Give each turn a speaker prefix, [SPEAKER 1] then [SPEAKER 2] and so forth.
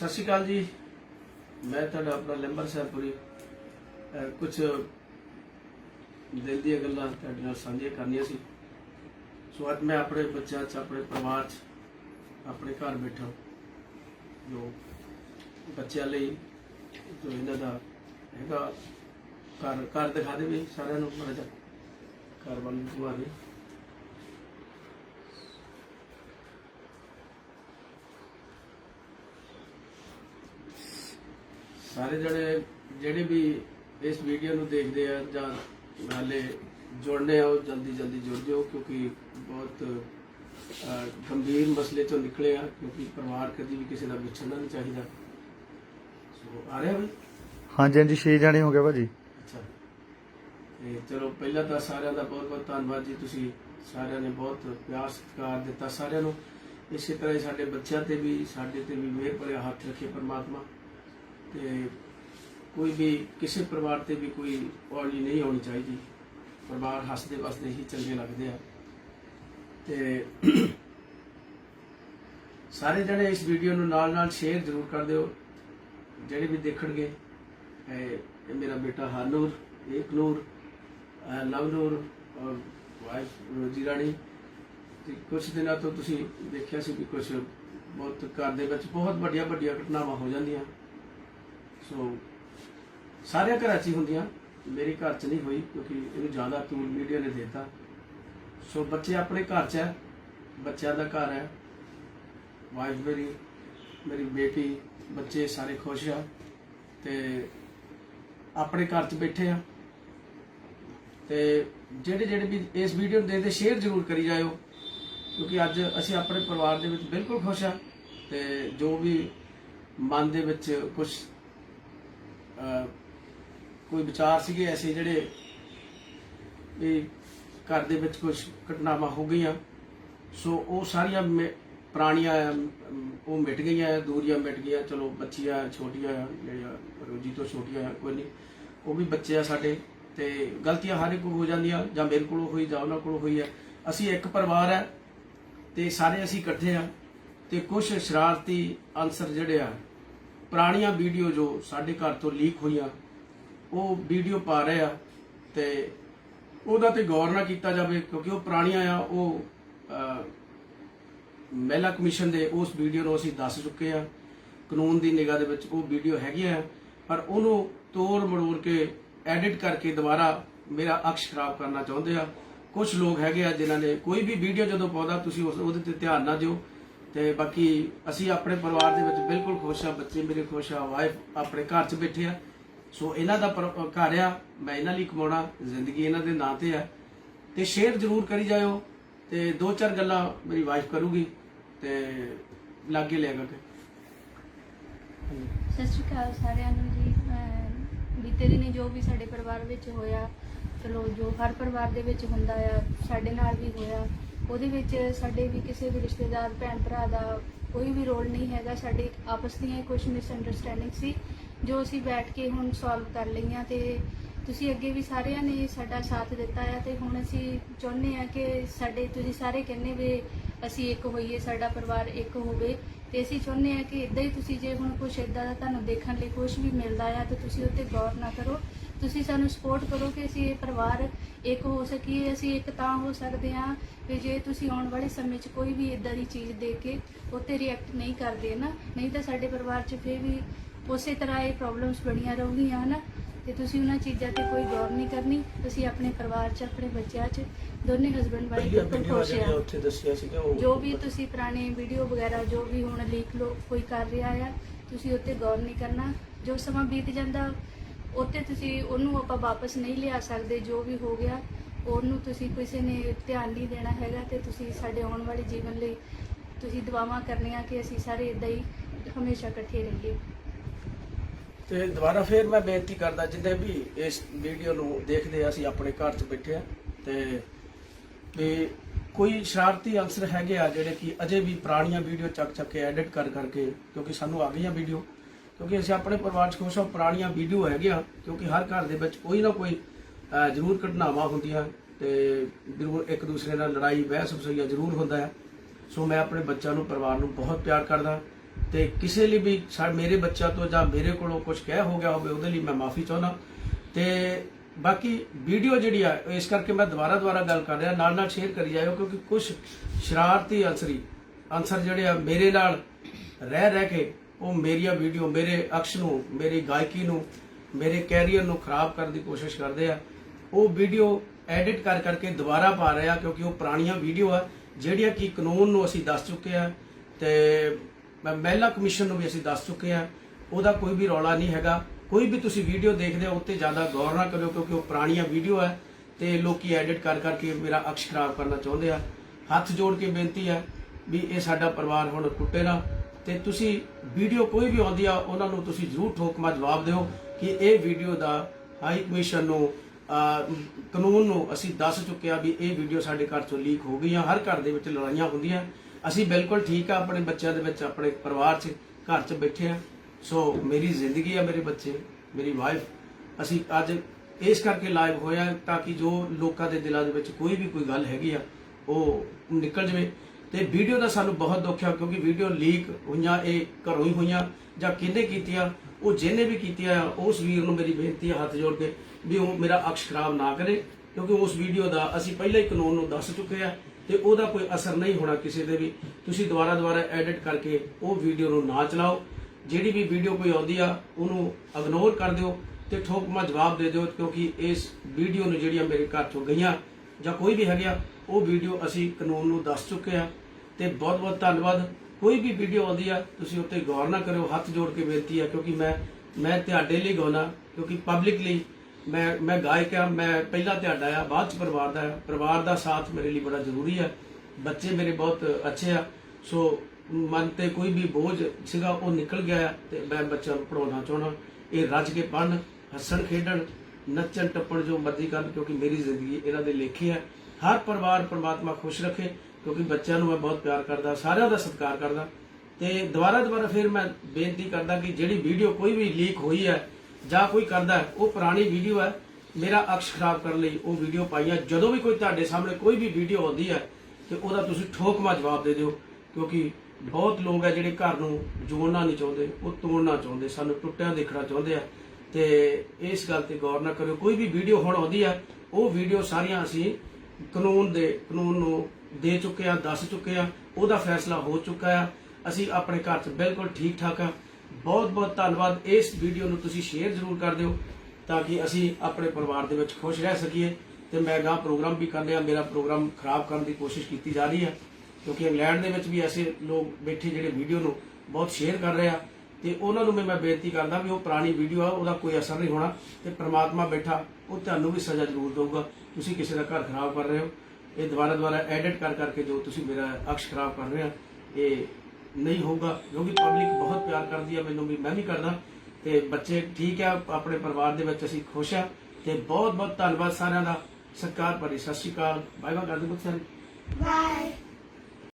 [SPEAKER 1] ਸਤਿ ਸ਼੍ਰੀ ਅਕਾਲ ਜੀ। ਮੈਂ ਤੁਹਾਡਾ ਆਪਣਾ ਲੰਬਰ ਸਾਹਿਬਪੁਰੀ ਕੁਝ ਦਿਲ ਦੀਆਂ ਗੱਲਾਂ ਤੁਹਾਡੇ ਨਾਲ ਸਾਂਝੀਆਂ ਕਰਨੀਆਂ ਸੀ। ਸੋ ਅੱਜ ਮੈਂ ਆਪਣੇ ਬੱਚਿਆਂ 'ਚ, ਆਪਣੇ ਪਰਿਵਾਰ 'ਚ, ਆਪਣੇ ਘਰ ਬੈਠਾ ਜੋ ਬੱਚਿਆਂ ਲਈ, ਜੋ ਇਹਨਾਂ ਦਾ ਹੈਗਾ, ਘਰ ਘਰ ਦਿਖਾ ਦੇਵੇ ਸਾਰਿਆਂ ਨੂੰ, ਮਾੜਾ ਜਿਹਾ ਘਰ ਵੱਲ ਨੂੰ ਘੁਮਾ ਸਾਰੇ ਜਿਹੜੇ ਜਿਹੜੇ ਵੀ ਇਸ ਵੀਡੀਓ ਨੂੰ ਦੇਖਦੇ ਆ ਜਾਂ ਨਾਲੇ ਜੁੜਨੇ ਆ ਉਹ ਜਲਦੀ ਜਲਦੀ ਜੁੜ ਜਾਓ ਕਿਉਂਕਿ ਬਹੁਤ ਗੰਭੀਰ ਮਸਲੇ ਤੋਂ ਨਿਕਲੇ ਆ ਕਿਉਂਕਿ ਪਰਿਵਾਰ ਕਦੀ ਵੀ ਕਿਸੇ ਦਾ ਵਿਛੜਨਾ ਨਹੀਂ ਚਾਹੀਦਾ। ਸੋ ਆ ਰਿਹਾ ਬਈ?
[SPEAKER 2] ਹਾਂਜੀ ਹਾਂਜੀ 6 ਜਾਣੇ ਹੋ ਗਏ ਭਾਜੀ।
[SPEAKER 1] ਅੱਛਾ। ਤੇ ਚਲੋ ਪਹਿਲਾਂ ਤਾਂ ਸਾਰਿਆਂ ਦਾ ਬਹੁਤ ਬਹੁਤ ਧੰਨਵਾਦ ਜੀ ਤੁਸੀਂ ਸਾਰਿਆਂ ਨੇ ਬਹੁਤ ਪਿਆਰ ਸਤਿਕਾਰ ਦਿੱਤਾ ਸਾਰਿਆਂ ਨੂੰ। ਇਸੇ ਤਰ੍ਹਾਂ ਹੀ ਸਾਡੇ ਬੱਚਿਆਂ ਤੇ ਵੀ ਸਾਡੇ ਤੇ ਵੀ ਮਿਹਰ ਭਰਿਆ ਹੱਥ ਰੱਖੇ ਪਰਮਾਤਮਾ। ਤੇ ਕੋਈ ਵੀ ਕਿਸੇ ਪਰਿਵਾਰ ਤੇ ਵੀ ਕੋਈ ਔਲੀ ਨਹੀਂ ਹੋਣੀ ਚਾਹੀਦੀ। ਪਰਿਵਾਰ ਹੱਸਦੇ ਵਸਦੇ ਹੀ ਚੰਗੇ ਲੱਗਦੇ ਆ। ਤੇ ਸਾਰੇ ਜਣੇ ਇਸ ਵੀਡੀਓ ਨੂੰ ਨਾਲ ਨਾਲ ਸ਼ੇਅਰ ਜ਼ਰੂਰ ਕਰ ਦਿਓ। ਜਿਹੜੇ ਵੀ ਦੇਖਣਗੇ, ਇਹ ਮੇਰਾ ਬੇਟਾ ਹਾਨੂਰ ਏਕ ਨੂਰ, ਅਹ ਲਵ ਨੂਰ ਔਰ ਵਾਈਫ ਰੋਜੀ ਰਾਣੀ। ਤੇ ਕੁਝ ਦਿਨਾਂ ਤੋਂ ਤੁਸੀਂ ਦੇਖਿਆ ਸੀ ਕਿ ਕੁਝ ਬਹੁਤ ਘਰ ਦੇ ਵਿੱਚ ਬਹੁਤ ਵੱਡੀਆਂ ਵੱਡੀਆਂ ਘਟਨਾਵਾਂ ਹੋ ਜਾਂਦੀਆਂ। ਸੋ ਸਾਰਿਆਂ ਘਰਾਂ 'ਚ ਹੀ ਹੁੰਦੀਆਂ, ਮੇਰੇ ਘਰ 'ਚ ਨਹੀਂ ਹੋਈ ਕਿਉਂਕਿ ਇਹਨੂੰ ਜ਼ਿਆਦਾ ਟੂਲ ਮੀਡੀਆ ਨੇ ਦਿੱਤਾ। ਸੋ ਬੱਚੇ ਆਪਣੇ ਘਰ 'ਚ ਹੈ, ਬੱਚਿਆਂ ਦਾ ਘਰ ਹੈ। ਵਾਈਫ ਮੇਰੀ ਮੇਰੀ ਬੇਟੀ, ਬੱਚੇ ਸਾਰੇ ਖੁਸ਼ ਆ ਤੇ ਆਪਣੇ ਘਰ 'ਚ ਬੈਠੇ ਆ। ਤੇ ਜਿਹੜੇ ਜਿਹੜੇ ਵੀ ਇਸ ਵੀਡੀਓ ਨੂੰ ਦੇਖਦੇ ਸ਼ੇਅਰ ਜ਼ਰੂਰ ਕਰੀ ਜਾਇਓ, ਕਿਉਂਕਿ ਅੱਜ ਅਸੀਂ ਆਪਣੇ ਪਰਿਵਾਰ ਦੇ ਵਿੱਚ ਬਿਲਕੁਲ ਖੁਸ਼ ਆ ਤੇ ਜੋ ਵੀ ਮਨ ਦੇ ਵਿੱਚ ਕੁਝ ਕੋਈ ਵਿਚਾਰ ਸੀਗੇ ਐਸੇ ਜਿਹੜੇ ਵੀ ਘਰ ਦੇ ਵਿੱਚ ਕੁਝ ਘਟਨਾਵਾਂ ਹੋ ਗਈਆਂ? ਸੋ ਉਹ ਸਾਰੀਆਂ ਮਿ- ਪੁਰਾਣੀਆਂ ਅਮ, ਉਹ ਮਿਟ ਗਈਆਂ ਦੂਰੀਆਂ ਮਿਟ ਗਈਆਂ। ਚਲੋ ਬੱਚੀਆਂ ਛੋਟੀਆਂ ਆ, ਜਿਹੜੀਆਂ ਰੋਜੀ ਤੋਂ ਛੋਟੀਆਂ ਆ, ਕੋਈ ਨਹੀਂ। ਉਹ ਵੀ ਬੱਚੇ ਆ ਸਾਡੇ ਤੇ ਗਲਤੀਆਂ ਹਰ ਇੱਕ ਹੋ ਜਾਂਦੀਆਂ ਜਾਂ ਮੇਰੇ ਕੋਲੋਂ ਹੋਈ ਜਾਂ ਉਹਨਾਂ ਕੋਲੋਂ ਹੋਈ ਹੈ ਅਸੀਂ ਇੱਕ ਪਰਿਵਾਰ ਹੈ ਤੇ ਸਾਰੇ ਅਸੀਂ ਇਕੱਠੇ ਆ ਤੇ ਕੁਝ ਸ਼ਰਾਰਤੀ ਅਨਸਰ ਜਿਹੜੇ ਆ ਪੁਰਾਣੀਆਂ ਵੀਡੀਓ ਜੋ ਸਾਡੇ ਘਰ ਤੋਂ ਲੀਕ ਹੋਈਆਂ, ਉਹ ਵੀਡੀਓ ਪਾ ਰਹੇ ਆ ਤੇ ਉਹਦਾ ਤੇ ਗੌਰ ਨਾ ਕੀਤਾ ਜਾਵੇ ਕਿਉਂਕਿ ਉਹ ਪੁਰਾਣੀਆਂ ਆ, ਉਹ ਮਹਿਲਾ ਕਮਿਸ਼ਨ ਦੇ ਉਸ ਵੀਡੀਓ ਨੂੰ ਅਸੀਂ ਦੱਸ ਚੁੱਕੇ ਆ। ਕਾਨੂੰਨ ਦੀ ਨਿਗਾਹ ਦੇ ਵਿੱਚ ਉਹ ਵੀਡੀਓ ਹੈਗੀ ਆ, ਪਰ ਉਹਨੂੰ ਤੋੜ ਮਰੋੜ ਕੇ ਐਡਿਟ ਕਰਕੇ ਦੁਬਾਰਾ ਮੇਰਾ ਅਕਸ਼ ਖਰਾਬ ਕਰਨਾ ਚਾਹੁੰਦੇ ਆ। ਕੁਝ ਲੋਕ ਹੈਗੇ ਆ ਜਿਨ੍ਹਾਂ ਨੇ ਕੋਈ ਵੀ ਵੀਡੀਓ ਜਦੋਂ ਪਾਉਂਦਾ, ਤੁਸੀਂ ਉਹਦੇ ਤੇ ਧਿਆਨ ਨਾ ਦਿਓ। ਤੇ ਬਾਕੀ ਅਸੀਂ ਆਪਣੇ ਪਰਿਵਾਰ ਦੇ ਵਿੱਚ ਬਿਲਕੁਲ ਖੁਸ਼ ਆ ਬੱਚੇ ਮੇਰੇ ਖੁਸ਼ ਆ ਵਾਈਫ ਆਪਣੇ ਘਰ 'ਚ ਬੈਠੇ ਆ। ਸੋ ਇਹਨਾਂ ਦਾ ਘਰ ਆ, ਮੈਂ ਇਹਨਾਂ ਲਈ ਕਮਾਉਣਾ, ਜ਼ਿੰਦਗੀ ਇਹਨਾਂ ਦੇ ਨਾਂ ਤੇ ਆ। ਤੇ ਸ਼ੇਅਰ ਜ਼ਰੂਰ ਕਰੀ ਜਾਇਓ ਤੇ ਦੋ ਚਾਰ ਗੱਲਾਂ ਮੇਰੀ ਵਾਈਫ ਕਰੂਗੀ ਤੇ ਲਾਗੇ ਲੈ ਕੇ
[SPEAKER 3] ਸਤਿ ਸ਼੍ਰੀ ਅਕਾਲ ਸਾਰਿਆਂ ਨੂੰ ਜੀ। ਬੀਤੇ ਦਿਨੀ ਜੋ ਵੀ ਸਾਡੇ ਪਰਿਵਾਰ ਵਿੱਚ ਹੋਇਆ, ਚਲੋ ਜੋ ਹਰ ਪਰਿਵਾਰ ਦੇ ਵਿੱਚ ਹੁੰਦਾ ਆ, ਸਾਡੇ ਨਾਲ ਵੀ ਹੋਇਆ। ਉਹਦੇ ਵਿੱਚ ਸਾਡੇ ਵੀ ਕਿਸੇ ਵੀ ਰਿਸ਼ਤੇਦਾਰ, ਭੈਣ ਭਰਾ ਦਾ ਕੋਈ ਵੀ ਰੋਲ ਨਹੀਂ ਹੈਗਾ। ਸਾਡੇ ਆਪਸ ਦੀਆਂ ਕੁਝ ਮਿਸਅੰਡਰਸਟੈਂਡਿੰਗ ਸੀ, ਜੋ ਅਸੀਂ ਬੈਠ ਕੇ ਹੁਣ ਸੋਲਵ ਕਰ ਲਈਆਂ ਤੇ ਤੁਸੀਂ ਅੱਗੇ ਵੀ ਸਾਰਿਆਂ ਨੇ ਸਾਡਾ ਸਾਥ ਦਿੱਤਾ ਆ ਤੇ ਹੁਣ ਅਸੀਂ ਚਾਹੁੰਦੇ ਆ ਕਿ ਸਾਡੇ, ਤੁਸੀਂ ਸਾਰੇ ਕਹਿੰਦੇ ਵੀ ਅਸੀਂ ਇੱਕ ਹੋਈਏ, ਸਾਡਾ ਪਰਿਵਾਰ ਇੱਕ ਹੋਵੇ। ਤੇ ਅਸੀਂ ਚਾਹੁੰਦੇ ਆ ਕਿ ਇਦਾਂ ਹੀ ਤੁਸੀਂ ਜੇ ਹੁਣ ਕੁਝ ਇਦਾਂ ਦਾ ਤੁਹਾਨੂੰ ਦੇਖਣ ਲਈ ਕੁਝ ਵੀ ਮਿਲਦਾ ਆ, ਤੇ ਤੁਸੀਂ ਉੱਤੇ ਗੌਰ ਨਾ ਕਰੋ। ਤੁਸੀਂ ਸਾਨੂੰ ਸਪੋਰਟ ਕਰੋ ਕਿ ਅਸੀਂ ਇਹ ਪਰਿਵਾਰ ਇੱਕ ਹੋ ਸਕੀਏ ਅਸੀਂ ਇੱਕ ਤਾਂ ਹੋ ਸਕਦੇ ਆ ਕਿ ਜੇ ਤੁਸੀਂ ਆਉਣ ਵਾਲੇ ਸਮੇਂ 'ਚ ਕੋਈ ਵੀ ਇਦਾਂ ਦੀ ਚੀਜ਼ ਦੇਖ ਕੇ ਉੱਤੇ ਰਿਐਕਟ ਨਹੀਂ ਕਰਦੇ ਨਾ? ਨਹੀਂ ਤਾਂ ਸਾਡੇ ਪਰਿਵਾਰ 'ਚ ਫੇਰ ਵੀ ਉਸੇ ਤਰ੍ਹਾਂ ਇਹ ਪ੍ਰੋਬਲਮਸ ਬੜੀਆਂ ਰਹੂਗੀਆਂ ਹਨਾ ਤੇ ਤੁਸੀਂ ਉਹਨਾਂ ਚੀਜ਼ਾਂ ਤੇ ਕੋਈ ਗੌਰ ਨਹੀਂ ਕਰਨੀ ਤੁਸੀਂ ਆਪਣੇ ਪਰਿਵਾਰ 'ਚ ਆਪਣੇ ਬੱਚਿਆਂ 'ਚ ਦੋਨੇ ਹਸਬੰਡ ਵਾਈਫ ਬਿਲਕੁਲ ਖੁਸ਼ ਆ।
[SPEAKER 1] ਉੱਥੇ ਦੱਸਿਆ ਸੀਗਾ ਉਹ
[SPEAKER 3] ਜੋ ਵੀ ਤੁਸੀਂ ਪੁਰਾਣੇ ਵੀਡੀਓ ਵਗੈਰਾ ਜੋ ਵੀ ਹੁਣ ਲੀਕ ਲੋ ਕੋਈ ਕਰ ਰਿਹਾ ਆ ਤੁਸੀਂ ਉੱਤੇ ਗੌਰ ਨਹੀਂ ਕਰਨਾ। ਜੋ ਸਮਾਂ ਬੀਤ ਜਾਂਦਾ ਉੱਥੇ ਤੁਸੀਂ ਉਹਨੂੰ ਆਪਾਂ ਵਾਪਸ ਨਹੀਂ ਲਿਆ ਸਕਦੇ, ਜੋ ਵੀ ਹੋ ਗਿਆ, ਉਹਨੂੰ ਤੁਸੀਂ ਕਿਸੇ ਨੇ ਧਿਆਨ ਨਹੀਂ ਦੇਣਾ ਹੈਗਾ ਤੇ ਤੁਸੀਂ ਸਾਡੇ ਆਉਣ ਵਾਲੇ ਜੀਵਨ ਲਈ ਤੁਸੀਂ ਦੁਆਵਾਂ ਕਰਨੀਆਂ ਕਿ ਅਸੀਂ ਸਾਰੇ ਇਦਾਂ ਹੀ ਹਮੇਸ਼ਾ ਇਕੱਠੇ ਰਹੀਏ।
[SPEAKER 1] ਤੇ ਦੁਬਾਰਾ ਫੇਰ ਮੈਂ ਬੇਨਤੀ ਕਰਦਾ ਜਿੰਨੇ ਵੀ ਇਸ ਵੀਡੀਓ ਨੂੰ ਦੇਖਦੇ ਆ, ਅਸੀਂ ਆਪਣੇ ਘਰ 'ਚ ਬੈਠੇ ਆ, ਤੇ ਤੇ ਕੋਈ ਸ਼ਰਾਰਤੀ ਅਨਸਰ ਹੈਗੇ ਆ ਜਿਹੜੇ ਕਿ ਅਜੇ ਵੀ ਪੁਰਾਣੀਆਂ ਵੀਡੀਓ ਚੱਕ ਚੱਕ ਕੇ ਐਡਿਟ ਕਰ ਕਰਕੇ ਕਿਉਂਕਿ ਸਾਨੂੰ ਆ ਗਈਆਂ ਵੀਡੀਓ ਕਿਉਂਕਿ ਅਸੀਂ ਆਪਣੇ ਪਰਿਵਾਰ 'ਚ ਖੁਸ਼ ਹਾਂ, ਪੁਰਾਣੀਆਂ ਵੀਡੀਓ ਹੈਗੀਆਂ, ਕਿਉਂਕਿ ਹਰ ਘਰ ਦੇ ਵਿੱਚ ਕੋਈ ਨਾ ਕੋਈ ਜ਼ਰੂਰ ਘਟਨਾਵਾਂ ਹੁੰਦੀਆਂ ਤੇ ਜ਼ਰੂਰ ਇੱਕ ਦੂਸਰੇ ਨਾਲ ਲੜਾਈ ਬਹਿਸ ਵਸਈਆ ਜ਼ਰੂਰ ਹੁੰਦਾ ਹੈ। ਸੋ ਮੈਂ ਆਪਣੇ ਬੱਚਿਆਂ ਨੂੰ, ਪਰਿਵਾਰ ਨੂੰ ਬਹੁਤ ਪਿਆਰ ਕਰਦਾ। ਤੇ ਕਿਸੇ ਲਈ ਵੀ ਸਾ- ਮੇਰੇ ਬੱਚਿਆਂ ਤੋਂ ਜਾਂ ਮੇਰੇ ਕੋਲੋਂ ਕੁਝ ਕਹਿ ਹੋ ਗਿਆ ਹੋਵੇ, ਉਹਦੇ ਲਈ ਮੈਂ ਮਾਫੀ ਚਾਹੁੰਦਾ। ਤੇ ਬਾਕੀ ਵੀਡੀਓ ਜਿਹੜੀ ਆ, ਇਸ ਕਰਕੇ ਮੈਂ ਦੁਬਾਰਾ ਦੁਬਾਰਾ ਗੱਲ ਕਰ ਰਿਹਾ ਨਾਲ ਨਾਲ ਸ਼ੇਅਰ ਕਰੀ ਜਾਇਓ, ਕਿਉਂਕਿ ਕੁਝ ਸ਼ਰਾਰਤੀ ਅਨਸਰੀ, ਅਨਸਰ ਜਿਹੜੇ ਆ, ਮੇਰੇ ਨਾਲ ਰਹਿ ਰਹਿ ਕੇ ਉਹ ਮੇਰੀਆਂ ਵੀਡੀਓ, ਮੇਰੇ ਅਕਸ਼ ਨੂੰ, ਮੇਰੀ ਗਾਇਕੀ ਨੂੰ, ਮੇਰੇ ਕੈਰੀਅਰ ਨੂੰ ਖਰਾਬ ਕਰਨ ਦੀ ਕੋਸ਼ਿਸ਼ ਕਰਦੇ ਆ। ਉਹ ਵੀਡੀਓ ਐਡਿਟ ਕਰ ਕਰਕੇ ਦੁਬਾਰਾ ਪਾ ਰਿਹਾ ਕਿਉਂਕਿ ਉਹ ਪੁਰਾਣੀਆਂ ਵੀਡੀਓ ਆ, ਜਿਹੜੀਆਂ ਕਿ ਕਾਨੂੰਨ ਨੂੰ ਅਸੀਂ ਦੱਸ ਚੁੱਕੇ ਆ ਤੇ ਮਹਿਲਾ ਕਮਿਸ਼ਨ ਨੂੰ ਵੀ ਅਸੀਂ ਦੱਸ ਚੁੱਕੇ ਆ। ਉਹਦਾ ਕੋਈ ਵੀ ਰੌਲਾ ਨਹੀਂ ਹੈਗਾ। ਕੋਈ ਵੀ ਤੁਸੀਂ ਵੀਡੀਓ ਦੇਖਦੇ ਹੋ, ਉੱਤੇ ਜ਼ਿਆਦਾ ਗੌਰ ਨਾ ਕਰਿਓ ਕਿਉਂਕਿ ਉਹ ਪੁਰਾਣੀਆਂ ਵੀਡੀਓ ਹੈ ਤੇ ਲੋਕੀ ਐਡਿਟ ਕਰ ਕਰਕੇ ਮੇਰਾ ਅਕਸ਼ ਖਰਾਬ ਕਰਨਾ ਚਾਹੁੰਦੇ ਆ। ਹੱਥ ਜੋੜ ਕੇ ਬੇਨਤੀ ਹੈ ਵੀ ਇਹ ਸਾਡਾ ਪਰਿਵਾਰ ਹੁਣ ਟੁੱਟੇ ਨਾ। ਤੇ ਤੁਸੀਂ ਵੀਡੀਓ ਕੋਈ ਵੀ ਆਉਂਦੀ ਆ, ਉਹਨਾਂ ਨੂੰ ਤੁਸੀਂ ਜ਼ਰੂਰ ਠੋਕਮਾ ਜਵਾਬ ਦਿਓ ਕਿ ਇਹ ਵੀਡੀਓ ਦਾ ਹਾਈ ਕਮਿਸ਼ਨ ਨੂੰ ਕਾਨੂੰਨ ਨੂੰ ਅਸੀਂ ਦੱਸ ਚੁੱਕੇ ਆ ਵੀ ਇਹ ਵੀਡੀਓ ਸਾਡੇ ਘਰ ਚੋਂ ਲੀਕ ਹੋ ਗਈ ਆ, ਹਰ ਘਰ ਦੇ ਵਿੱਚ ਲੜਾਈਆਂ ਹੁੰਦੀਆਂ। ਅਸੀਂ ਬਿਲਕੁਲ ਠੀਕ ਆ, ਆਪਣੇ ਬੱਚਿਆਂ ਦੇ ਵਿੱਚ, ਆਪਣੇ ਪਰਿਵਾਰ 'ਚ, ਘਰ 'ਚ ਬੈਠੇ ਆ। ਸੋ ਮੇਰੀ ਜ਼ਿੰਦਗੀ ਆ, ਮੇਰੇ ਬੱਚੇ, ਮੇਰੀ ਵਾਈਫ ਅਸੀਂ ਅੱਜ ਇਸ ਕਰਕੇ ਲਾਈਵ ਹੋਇਆ ਤਾਂ ਕਿ ਜੋ ਲੋਕਾਂ ਦੇ ਦਿਲਾਂ ਦੇ ਵਿੱਚ ਕੋਈ ਵੀ ਕੋਈ ਗੱਲ ਹੈਗੀ ਆ, ਉਹ ਨਿਕਲ ਜਵੇ। ਤੇ ਵੀਡੀਓ ਦਾ ਸਾਨੂੰ ਬਹੁਤ ਦੁੱਖ ਆ ਕਿਉਂਕਿ ਵੀਡੀਓ ਲੀਕ ਹੋਈਆਂ ਇਹ ਘਰੋਂ ਹੀ ਹੋਈਆਂ ਜਾਂ ਕਿਹਨੇ ਕੀਤੀਆਂ ਉਹ ਜਿਹਨੇ ਵੀ ਕੀਤੀਆਂ ਆ, ਉਸ ਵੀਰ ਨੂੰ ਮੇਰੀ ਬੇਨਤੀ ਹੈ ਹੱਥ ਜੋੜ ਕੇ ਵੀ ਉਹ ਮੇਰਾ ਅਕਸ਼ ਖਰਾਬ ਨਾ ਕਰੇ ਕਿਉਂਕਿ ਉਸ ਵੀਡੀਓ ਦਾ ਅਸੀਂ ਪਹਿਲਾਂ ਹੀ ਕਾਨੂੰਨ ਨੂੰ ਦੱਸ ਚੁੱਕੇ ਆ ਤੇ ਉਹਦਾ ਕੋਈ ਅਸਰ ਨਹੀਂ ਹੋਣਾ ਕਿਸੇ ਦੇ ਵੀ। ਤੁਸੀਂ ਦੁਬਾਰਾ ਦੁਬਾਰਾ ਐਡਿਟ ਕਰਕੇ ਉਹ ਵੀਡੀਓ ਨੂੰ ਨਾ ਚਲਾਓ। ਜਿਹੜੀ ਵੀ ਵੀਡੀਓ ਕੋਈ ਆਉਂਦੀ ਆ ਉਹਨੂੰ ਇਗਨੋਰ ਕਰ ਦਿਓ ਤੇ ਠੋਕਮਾ ਜਵਾਬ ਦੇ ਦਿਓ ਕਿਉਂਕਿ ਇਸ ਵੀਡੀਓ ਨੂੰ ਜਿਹੜੀਆਂ ਮੇਰੇ ਘਰ ਤੋਂ ਗਈਆਂ ਜਾਂ ਕੋਈ ਵੀ ਹੈਗਾ ਉਹ ਵੀਡੀਓ ਅਸੀਂ ਕਾਨੂੰਨ ਨੂੰ ਦੱਸ ਚੁੱਕੇ ਆ। ਤੇ ਬਹੁਤ ਬਹੁਤ ਧੰਨਵਾਦ। ਕੋਈ ਵੀ ਵੀਡੀਓ ਆਉਂਦੀ ਆ, ਤੁਸੀਂ ਉੱਤੇ ਗੌਰ ਨਾ ਕਰਿਓ, ਹੱਥ ਜੋੜ ਕੇ ਬੇਨਤੀ ਆ, ਕਿਉਂਕਿ ਮੈਂ ਮੈਂ ਤੁਹਾਡੇ ਲਈ ਗਾਉਣਾ ਕਿਉਂਕਿ ਪਬਲਿਕ ਲਈ ਮੈਂ ਮੈਂ ਗਾਇਕ ਆ, ਮੈਂ ਪਹਿਲਾਂ ਤੁਹਾਡਾ ਆ, ਬਾਅਦ ਚ ਪਰਿਵਾਰ ਦਾ ਆ। ਪਰਿਵਾਰ ਦਾ ਸਾਥ ਮੇਰੇ ਲਈ ਬੜਾ ਜ਼ਰੂਰੀ ਆ। ਬੱਚੇ ਮੇਰੇ ਬਹੁਤ ਅੱਛੇ ਆ। ਸੋ, ਮਨ ਤੇ ਕੋਈ ਵੀ ਬੋਝ ਸੀਗਾ, ਉਹ ਨਿਕਲ ਗਿਆ ਆ ਤੇ ਮੈਂ ਬੱਚਿਆਂ ਨੂੰ ਪੜਾਉਣਾ ਚਾਹਣਾ ਇਹ ਰੱਜ ਕੇ ਪੜਨ ਹੱਸਣ, ਖੇਡਣ, ਨੱਚਣ, ਟੱਪਣ ਜੋ ਮਰਜ਼ੀ ਕਰਨ, ਕਿਉਂਕਿ ਮੇਰੀ ਜ਼ਿੰਦਗੀ ਇਹਨਾਂ ਦੇ ਲੇਖੇ ਆ। ਹਰ ਪਰਿਵਾਰ ਪਰਮਾਤਮਾ ਖੁਸ਼ ਰੱਖੇ। ਕਿਉਂਕਿ ਬੱਚਿਆਂ ਨੂੰ ਮੈਂ ਬਹੁਤ ਪਿਆਰ ਕਰਦਾ, ਸਾਰਿਆਂ ਦਾ ਸਤਿਕਾਰ ਕਰਦਾ। ਤੇ ਦੁਬਾਰਾ ਦੁਬਾਰਾ ਫਿਰ ਮੈਂ ਬੇਨਤੀ ਕਰਦਾ ਕਿ ਜਿਹੜੀ ਵੀਡੀਓ ਕੋਈ ਵੀ ਲੀਕ ਹੋਈ ਹੈ ਜਾਂ ਕੋਈ ਕਰਦਾ ਉਹ ਪੁਰਾਣੀ ਵੀਡੀਓ ਹੈ, ਮੇਰਾ ਅਕਸ਼ ਖਰਾਬ ਕਰਨ ਲਈ ਉਹ ਵੀਡੀਓ ਪਾਈਆਂ ਜਦੋਂ ਵੀ ਕੋਈ ਤੁਹਾਡੇ ਸਾਹਮਣੇ ਕੋਈ ਵੀ ਵੀਡੀਓ ਆਉਂਦੀ ਹੈ, ਤੇ ਉਹਦਾ ਤੁਸੀਂ ਠੋਕਮਾ ਜਵਾਬ ਦੇ ਦਿਓ, ਕਿਉਂਕਿ ਬਹੁਤ ਲੋਕ ਹੈ ਜਿਹੜੇ ਘਰ ਨੂੰ ਜੋੜਨਾ ਨਹੀਂ ਚਾਹੁੰਦੇ, ਉਹ ਤੋੜਨਾ ਚਾਹੁੰਦੇ, ਸਾਨੂੰ ਟੁੱਟਿਆ ਦੇਖਣਾ ਚਾਹੁੰਦੇ ਆ। ਤੇ ਇਸ ਗੱਲ ਤੇ ਗੌਰ ਨਾ ਕਰਿਓ, ਕੋਈ ਵੀ ਵੀਡੀਓ ਹੁਣ ਆਉਂਦੀ ਹੈ, ਉਹ ਵੀਡੀਓ ਸਾਰੀਆਂ ਅਸੀਂ ਕਾਨੂੰਨ ਦੇ, ਕਾਨੂੰਨ ਨੂੰ ਦੇ ਚੁੱਕੇ ਆ, ਦੱਸ ਚੁੱਕੇ ਆ, ਉਹਦਾ ਫੈਸਲਾ ਹੋ ਚੁੱਕਾ ਆ। ਅਸੀਂ ਆਪਣੇ ਘਰ 'ਚ ਬਿਲਕੁਲ ਠੀਕ ਠਾਕ ਆ। ਬਹੁਤ ਬਹੁਤ ਧੰਨਵਾਦ। ਇਸ ਵੀਡੀਓ ਨੂੰ ਤੁਸੀਂ ਸ਼ੇਅਰ ਜ਼ਰੂਰ ਕਰ ਦਿਓ ਤਾਂ ਕਿ ਅਸੀਂ ਆਪਣੇ ਪਰਿਵਾਰ ਦੇ ਵਿੱਚ ਖੁਸ਼ ਰਹਿ ਸਕੀਏ। ਤੇ ਮੈਂ ਗਾਂ ਪ੍ਰੋਗਰਾਮ ਵੀ ਕਰ ਰਿਹਾ। ਮੇਰਾ ਪ੍ਰੋਗਰਾਮ ਖਰਾਬ ਕਰਨ ਦੀ ਕੋਸ਼ਿਸ਼ ਕੀਤੀ ਜਾ ਰਹੀ ਹੈ ਕਿਉਂਕਿ ਇੰਗਲੈਂਡ ਦੇ ਵਿੱਚ ਵੀ ਐਸੇ ਲੋਕ ਬੈਠੇ ਜਿਹੜੇ ਵੀਡੀਓ ਨੂੰ ਬਹੁਤ ਸ਼ੇਅਰ ਕਰ ਰਹੇ ਆ। ਤੇ ਉਹਨਾਂ ਨੂੰ ਵੀ ਮੈਂ ਬੇਨਤੀ ਕਰਦਾ ਵੀ ਉਹ ਪੁਰਾਣੀ ਵੀਡੀਓ ਆ, ਉਹਦਾ ਕੋਈ ਅਸਰ ਨਹੀਂ ਹੋਣਾ। ਤੇ ਪ੍ਰਮਾਤਮਾ ਬੈਠਾ, ਉਹ ਤੁਹਾਨੂੰ ਵੀ ਸਜ਼ਾ ਜ਼ਰੂਰ ਦੇਊਗਾ। ਤੁਸੀਂ ਕਿਸੇ ਦਾ ਘਰ ਖਰਾਬ ਕਰ ਰਹੇ ਹੋ। ਇਹ ਦੁਬਾਰਾ ਦੁਬਾਰਾ ਐਡਿਟ ਕਰ ਕਰਕੇ ਜੋ ਤੁਸੀਂ ਮੇਰਾ ਅਕਸ਼ ਖਰਾਬ ਕਰ ਰਹੇ ਆ ਇਹ ਨਹੀਂ ਹੋਊਗਾ, ਕਿਉਂਕਿ ਪਬਲਿਕ ਬਹੁਤ ਪਿਆਰ ਕਰਦੀ ਆ ਮੈਨੂੰ, ਵੀ ਮੈਂ ਵੀ ਕਰਦਾ। ਤੇ ਬੱਚੇ ਠੀਕ ਆ, ਆਪਣੇ ਪਰਿਵਾਰ ਦੇ ਵਿੱਚ ਅਸੀਂ ਖੁਸ਼ ਆ। ਤੇ ਬਹੁਤ ਬਹੁਤ ਧੰਨਵਾਦ ਸਾਰਿਆਂ ਦਾ। ਸਤਿਕਾਰ ਭਰੀ ਸਤਿ ਸ਼੍ਰੀ ਅਕਾਲ। ਬਾਏ ਬਾਏ ਕਰ ਦਿਓ ਬੱਚਿਆਂ ਨੂੰ